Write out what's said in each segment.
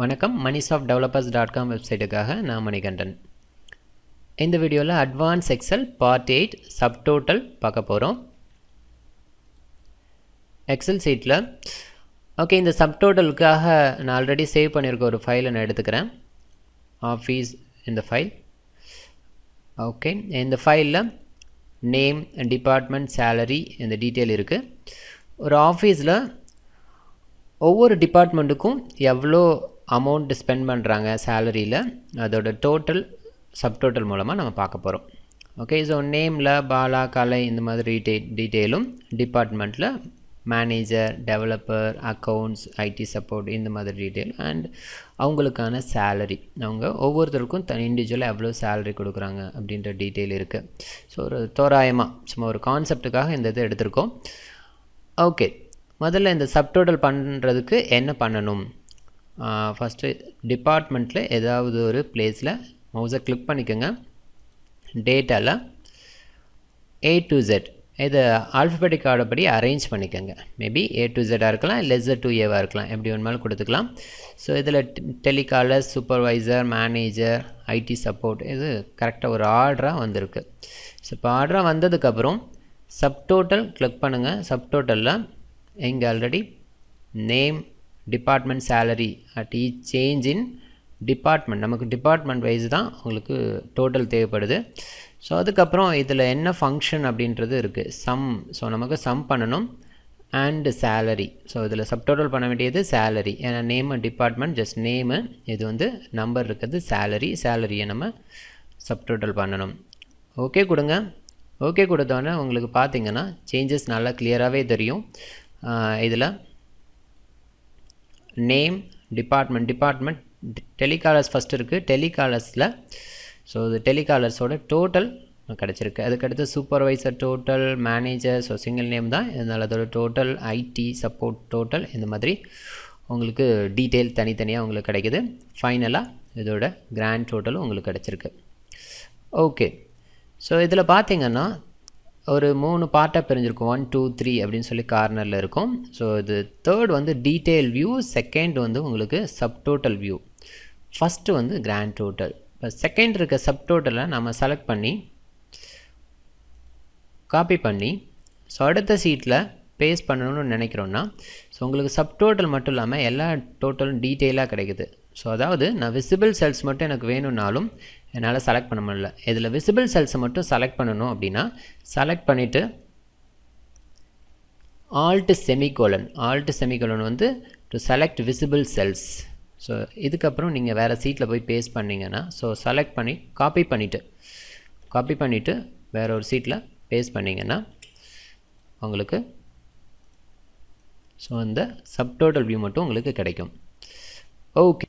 வணக்கம். Manisoft developers dot com வெப்சைட்டுக்காக நான் மணிகண்டன். இந்த வீடியோவில் advance Excel part eight subtotal பார்க்க போகிறோம் எக்ஸல் சீட்டில் ஓகே இந்த சப்டோட்டலுக்காக நான் ஆல்ரெடி சேவ் பண்ணியிருக்க ஒரு ஃபைலை நான் எடுத்துக்கிறேன். ஆஃபீஸ் இந்த ஃபைல். ஓகே இந்த ஃபைலில் நேம் டிபார்ட்மெண்ட் சேலரி இந்த டீட்டெயில் இருக்குது ஒரு ஆஃபீஸில் ஒவ்வொரு டிபார்ட்மெண்ட்டுக்கும் எவ்வளோ அமௌண்ட் ஸ்பெண்ட் பண்ணுறாங்க சேலரியில் அதோட டோட்டல் சப்டோட்டல் மூலமாக நம்ம பார்க்க போகிறோம் ஓகே ஸோ நேமில் பாலா கலை இந்த மாதிரி டீட்டெயில் டீட்டெயிலும் டிபார்ட்மெண்ட்டில் manager developer accounts IT support இந்த மாதிரி டீட்டெயில் அண்ட் அவங்களுக்கான சேலரி அவங்க ஒவ்வொருத்தருக்கும் தனி இண்டிவிஜுவலாக எவ்வளோ சேலரி கொடுக்குறாங்க அப்படின்ற டீட்டெயில் இருக்குது ஸோ ஒரு தோராயமாக சும்மா ஒரு கான்செப்டுக்காக இந்த இது எடுத்திருக்கோம். ஓகே முதல்ல இந்த சப்டோட்டல் பண்ணுறதுக்கு என்ன பண்ணணும்? ஃபஸ்ட்டு டிபார்ட்மெண்ட்டில் ஏதாவது ஒரு பிளேஸில் மவுஸை கிளிக் பண்ணிக்கோங்க. டேட்டாவில் ஏ டு ஜெட் இது ஆல்ஃபபெட்டிக் ஆர்டர் அரேஞ்ச் பண்ணிக்கோங்க. மேபி ஏ டு ஜெட்டாக இருக்கலாம் லெஸ்ஸர் டூ ஏவாக இருக்கலாம். எப்படி வேணுமாலும் கொடுத்துக்கலாம். ஸோ இதில் telecaller supervisor manager IT support இது கரெக்டாக ஒரு ஆர்டராக வந்திருக்கு. ஸோ இப்போ ஆர்டராக வந்ததுக்கப்புறம் சப்டோட்டல் கிளிக் பண்ணுங்கள் சப்டோட்டலில் இங்கே already name department salary at each change in department நமக்கு டிபார்ட்மெண்ட் வைஸ் தான் உங்களுக்கு டோட்டல் தேவைப்படுது. ஸோ அதுக்கப்புறம் இதில் என்ன ஃபங்க்ஷன் அப்படின்றது இருக்குது சம் ஸோ நமக்கு சம் பண்ணணும் அண்டு சேலரி ஸோ இதில் சப்டோட்டல் பண்ண வேண்டியது சேலரி ஏன்னா நேமு டிபார்ட்மெண்ட் ஜஸ்ட் நேமு இது வந்து நம்பர் இருக்கிறது சேலரி சேலரியை நம்ம சப்டோட்டல் பண்ணணும். ஓகே கொடுங்க. ஓகே கொடுத்தோன்னே உங்களுக்கு பார்த்தீங்கன்னா சேஞ்சஸ் நல்லா கிளியராகவே தெரியும். இதில் name department department telecallers first இருக்குது டெலிகாலர்ஸில் ஸோ இது டெலிகாலர்ஸோட டோட்டல் கிடச்சிருக்கு. அதுக்கடுத்து supervisor total manager so single name தான். இதனால் அதோட டோட்டல் ஐடி சப்போர்ட் டோட்டல் இந்த மாதிரி உங்களுக்கு டீட்டெயில் தனித்தனியாக உங்களுக்கு கிடைக்குது. ஃபைனலாக இதோட கிராண்ட் டோட்டலும் உங்களுக்கு கிடச்சிருக்கு. ஓகே ஸோ இதில் பார்த்தீங்கன்னா ஒரு மூணு பார்ட்டாக பிரிஞ்சிருக்கும். ஒன் டூ த்ரீ அப்படின்னு சொல்லி கார்னரில் இருக்கும். ஸோ இது தேர்ட் வந்து டீட்டெயில் வியூ செகண்ட் வந்து உங்களுக்கு சப்டோட்டல் வியூ ஃபஸ்ட்டு வந்து கிராண்ட் டோட்டல் இப்போ செகண்ட் இருக்க சப்டோட்டலை நம்ம செலக்ட் பண்ணி காப்பி பண்ணி ஸோ அடுத்த சீட்டில் பேஸ்ட் பண்ணணும்னு நினைக்கிறோன்னா ஸோ உங்களுக்கு சப்டோட்டல் மட்டும் இல்லாமல் எல்லா டோட்டலும் டீட்டெயிலாக கிடைக்குது. ஸோ அதாவது நான் விசிபிள் செல்ஸ் மட்டும் எனக்கு வேணும்னாலும் என்னால் செலக்ட் பண்ண முடியல. இதில் விசிபிள் செல்ஸை மட்டும் செலக்ட் பண்ணணும் அப்படின்னா செலக்ட் பண்ணிவிட்டு ஆல்ட்டு செமிகோலன் ஆல்ட்டு செமிகோலன் வந்து to select visible cells so இதுக்கப்புறம் நீங்கள் வேறு சீட்டில் போய் பேஸ்ட் பண்ணிங்கன்னா ஸோ செலக்ட் பண்ணி காப்பி பண்ணிவிட்டு காப்பி பண்ணிவிட்டு வேறு ஒரு சீட்டில் பேஸ்ட் பண்ணிங்கன்னா உங்களுக்கு ஸோ அந்த சப்டோட்டல் வியூ மட்டும் உங்களுக்கு கிடைக்கும். ஓகே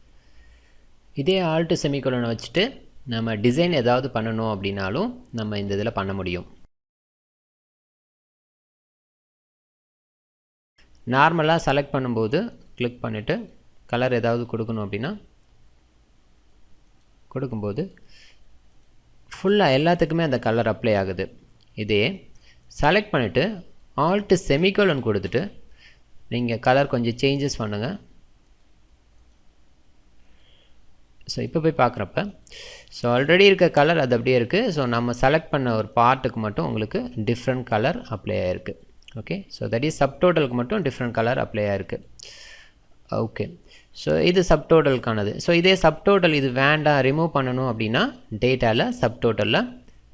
இதே ஆல்ட்டு செமிகோலனை வச்சுட்டு நம்ம டிசைன் ஏதாவது பண்ணணும் அப்படின்னாலும் நம்ம இந்த இதில் பண்ண முடியும். நார்மலாக செலக்ட் பண்ணும்போது கிளிக் பண்ணிவிட்டு கலர் ஏதாவது கொடுக்கணும் அப்படின்னா கொடுக்கும்போது ஃபுல்லாக எல்லாத்துக்குமே அந்த கலர் அப்ளை ஆகுது. இதே செலக்ட் பண்ணிவிட்டு ஆல்ட்டு செமிகோலன் கொடுத்துட்டு நீங்கள் கலர் கொஞ்சம் சேஞ்சஸ் பண்ணுங்கள் ஸோ இப்போ போய் பார்க்குறப்ப ஸோ ஆல்ரெடி இருக்க கலர் அது அப்படியே இருக்குது ஸோ நம்ம செலக்ட் பண்ண ஒரு பார்ட்டுக்கு மட்டும் உங்களுக்கு டிஃப்ரெண்ட் கலர் அப்ளை ஆகிருக்கு ஓகே ஸோ தட் இஸ் சப்டோட்டலுக்கு மட்டும் டிஃப்ரெண்ட் கலர் அப்ளை ஆகிருக்கு ஓகே ஸோ இது சப்டோட்டலுக்கானது ஸோ இதே சப்டோட்டல் இது வேண்டாம் ரிமூவ் பண்ணணும் அப்படின்னா டேட்டாவில் சப்டோட்டலில்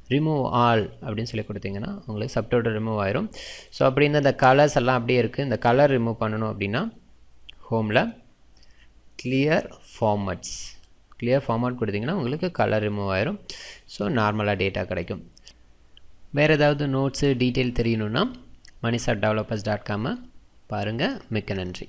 ரிமூவ் ஆல் அப்படின்னு சொல்லி கொடுத்தீங்கன்னா உங்களுக்கு சப்டோட்டல் ரிமூவ் ஆயிரும். ஸோ அப்படி இந்த கலர்ஸ் எல்லாம் அப்படியே இருக்குது இந்த கலர் ரிமூவ் பண்ணணும் அப்படின்னா ஹோமில் கிளியர் ஃபார்மட்ஸ் கிளியர் ஃபார்மேட் கொடுத்தீங்கன்னா உங்களுக்கு கலர் ரிமூவ் ஆயிரும். ஸோ நார்மலாக டேட்டா கிடைக்கும். வேறு ஏதாவது நோட்ஸு டீட்டெயில் தெரியணுன்னா மணிசா டெவலப்பர்ஸ் டாட் காமை பாருங்கள் மிக்க நன்றி.